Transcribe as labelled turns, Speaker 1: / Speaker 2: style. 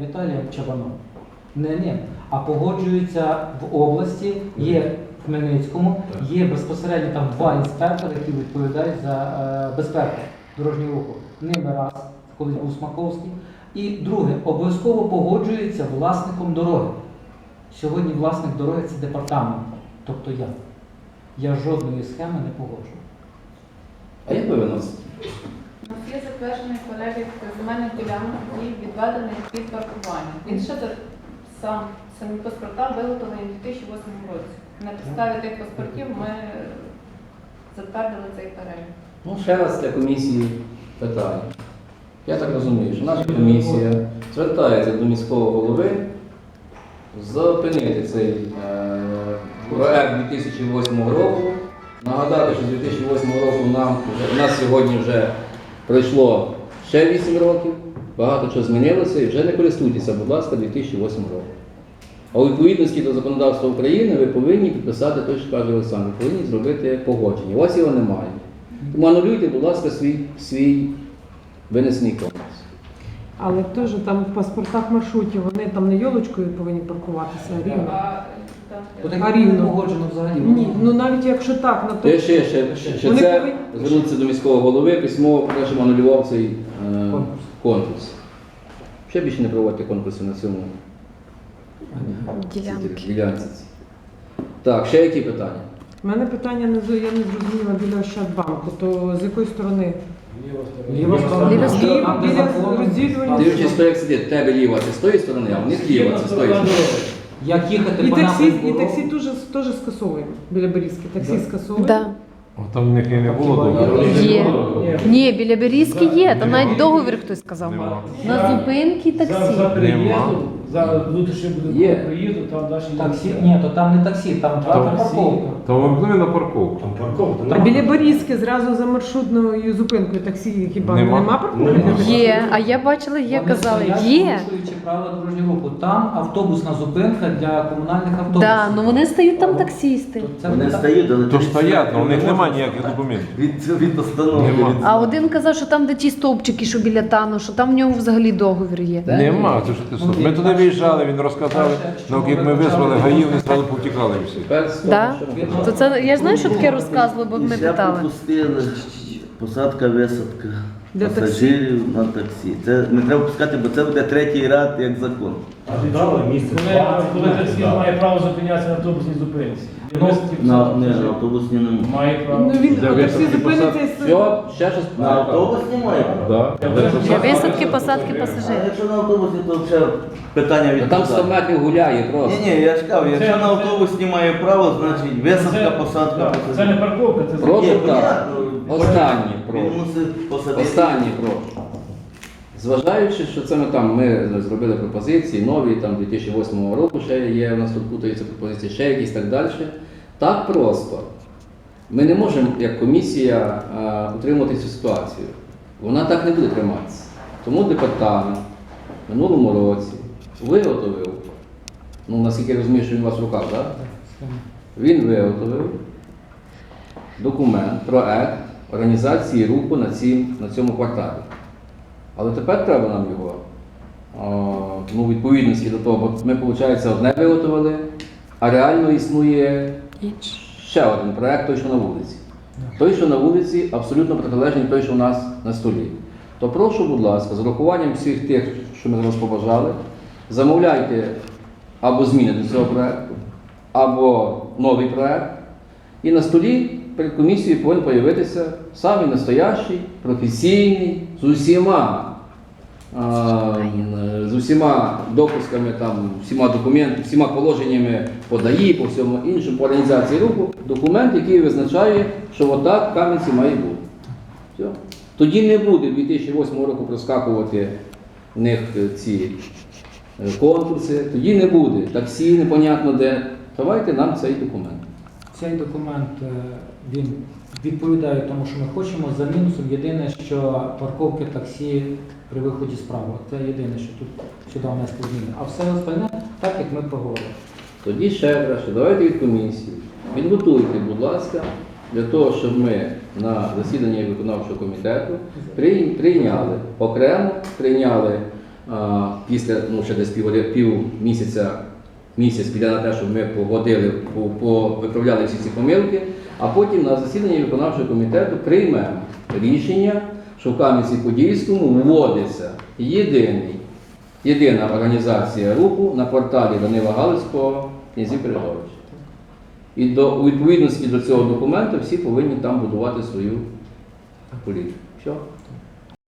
Speaker 1: Віталієм Чабаном. Не ним, а погоджуються в області, є в Хмельницькому, є безпосередньо там два інспектори, які відповідають за е, безпеку дорожнього руху. Ними раз, колись був Смаковський. І друге, обов'язково погоджується власником дороги. Сьогодні власник дороги це департамент, тобто я. Я жодної схеми не погоджую.
Speaker 2: А як ви
Speaker 3: нас є затверджений перелік земельних ділянок і відведений під паркування. Він ще сам самі паспорта виготовлені у 2008 році. На підставі тих паспортів ми затвердили цей перелік.
Speaker 2: Ну, ще раз для комісії питання. Я так розумію, що наша комісія звертається до міського голови зупинити цей е, проект 2008 року. Нагадати, що з 2008 року нам у нас сьогодні вже пройшло ще 8 років, багато чого змінилося і вже не користуйтеся, будь ласка, 2008 роком. А у відповідності до законодавства України ви повинні підписати те, що каже Олександр, ви повинні зробити погодження. У вас його немає. Тому анулюйте, будь ласка, свій, свій винесений конкурс.
Speaker 4: Але теж там в паспортах маршрутів вони там не йолочкою повинні паркуватися, а рівно.
Speaker 3: А,
Speaker 4: рівно?
Speaker 1: погоджено взагалі.
Speaker 4: Ні, ну навіть якщо так, на
Speaker 2: Я ще, ще, ще, ще
Speaker 4: Вони
Speaker 2: це
Speaker 4: повинні-
Speaker 2: звернутися до міського голови, письмово про те, щоб анулював цей е,
Speaker 1: Конкурс.
Speaker 2: конкурс. Ще більше не проводьте конкурси на цьому
Speaker 5: Ділянки.
Speaker 2: ділянці. Так, ще які питання?
Speaker 4: в мене питання не зо- я не зрозуміла біля Ощадбанку, то з якої сторони?
Speaker 1: Ліва сторона.
Speaker 5: Ліва сторона.
Speaker 4: Біля розділювання.
Speaker 2: Дивлячись, хто як сидить, в тебе ліва це з тої сторони, а в них ліва це з тої сторони.
Speaker 1: Як їхати
Speaker 4: І
Speaker 1: по
Speaker 4: таксі,
Speaker 1: напрямку
Speaker 4: і
Speaker 1: руху,
Speaker 4: таксі теж, теж скасовуємо біля Берізки. Таксі
Speaker 1: Да.
Speaker 4: скасовуємо.
Speaker 5: Да.
Speaker 6: О, там в них і не було
Speaker 1: Хіба
Speaker 6: добре.
Speaker 5: Є. Ні, біля Берізки є, там навіть договір хтось сказав.
Speaker 6: Нема.
Speaker 5: На зупинки
Speaker 7: За, за
Speaker 5: таксі.
Speaker 6: Нема.
Speaker 7: за внутрішньою
Speaker 2: Є.
Speaker 7: приїзду, там далі
Speaker 1: Таксі, ні, то там не таксі, там
Speaker 7: таксі.
Speaker 1: парковка.
Speaker 6: То вимкнули на парковку.
Speaker 7: Там парковка.
Speaker 4: А біля Берізки зразу за маршрутною зупинкою таксі хіба
Speaker 6: Нема.
Speaker 4: нема парковки?
Speaker 5: Є, а я бачила, є,
Speaker 1: Вони
Speaker 5: казали,
Speaker 1: стоять,
Speaker 5: є.
Speaker 1: порушуючи правила дорожнього руху. Там автобусна зупинка для комунальних автобусів.
Speaker 5: Да, ну вони стають там таксісти.
Speaker 1: Це
Speaker 8: Вони
Speaker 1: так.
Speaker 8: стають, але
Speaker 6: То стоять, але у них немає ніяких документів.
Speaker 8: від, від постанови.
Speaker 6: Нема.
Speaker 8: від-
Speaker 5: А один казав, що там, де ті стовпчики, що біля тану, що там в нього взагалі договір є.
Speaker 6: Нема, це що ти
Speaker 1: Ну.
Speaker 6: Ми туди виїжджали, він розказав, ну як ми визвали гаїв, вони зразу повтікали всі.
Speaker 5: Да? То це я знаю, що таке розказували, бо
Speaker 8: І
Speaker 5: ми
Speaker 8: ще
Speaker 5: питали.
Speaker 8: пропустили посадка, висадка
Speaker 4: Для
Speaker 8: пасажирів на таксі. Це не треба пускати, бо це буде третій рад як закон.
Speaker 7: Коли, коли таксі має право зупинятися на автобусній зупинці.
Speaker 1: Ну,
Speaker 8: На, не, на автобусні не можна.
Speaker 7: Має право.
Speaker 4: Ну він
Speaker 6: Для
Speaker 4: таксі
Speaker 6: висадки
Speaker 4: зупиниться і
Speaker 2: Все, ще щось.
Speaker 8: На автобусні має право?
Speaker 6: Да.
Speaker 5: Для висадки, посадки
Speaker 8: А
Speaker 5: пасажирів.
Speaker 8: якщо на автобусі, то вже питання
Speaker 2: Та там 100
Speaker 8: відпадає.
Speaker 2: метрів гуляє просто.
Speaker 8: Ні, ні, я ж кажу, якщо на автобусі має право, значить висадка, посадка,
Speaker 7: так, Це
Speaker 8: пасажирів.
Speaker 7: не парковка, це
Speaker 2: Прошу
Speaker 8: Ні,
Speaker 2: так.
Speaker 8: понятно. Він
Speaker 2: прошу.
Speaker 8: мусить посадити.
Speaker 2: Прошу. Зважаючи, що це ми там ми зробили пропозиції, нові там 2008 року ще є, у нас тут путаються пропозиції, ще якісь так далі. Так просто. Ми не можемо, як комісія, е, утримувати цю ситуацію. Вона так не буде триматися. Тому департамент в минулому році виготовив, ну наскільки я розумію, що він у вас в руках, так? Він виготовив документ, проект організації руху на, на цьому кварталі. Але тепер треба нам його а, ну, відповідності до того, бо ми, виходить, одне виготовили, а реально існує ще один проект, той, що на вулиці. Той, що на вулиці, абсолютно протилежний той, що у нас на столі. То прошу, будь ласка, з урахуванням всіх тих, що ми зараз побажали, замовляйте або зміни до цього проекту, або новий проект. І на столі перед комісією повинен появитися самий настоящий, професійний, з усіма, з усіма допусками, там, всіма документами, всіма положеннями по ДАІ, по всьому іншому, по організації руху, документ, який визначає, що отак Кам'янці має бути. Все. Тоді не буде 2008 року проскакувати в них ці е, конкурси, тоді не буде таксі, непонятно де. Давайте нам цей документ.
Speaker 1: Цей документ е, він відповідає тому, що ми хочемо. За мінусом єдине, що парковки таксі при виході з права. Це єдине, що тут сюди внесли зміни. А все остальне так, як ми проговорили.
Speaker 2: Тоді ще краще, давайте від комісії. Підготуйте, будь ласка, для того, щоб ми на засіданні виконавчого комітету прийняли окремо, прийняли а, після ну, ще десь пів, пів місяця, місяць піде на те, щоб ми погодили, по, по, виправляли всі ці помилки, а потім на засіданні виконавчого комітету приймемо рішення, що в Кам'янці-Подільському вводиться єдиний, єдина організація руху на порталі Данила Галицького князів Передовича. І до, у відповідності до цього документу всі повинні там будувати свою політику. Все.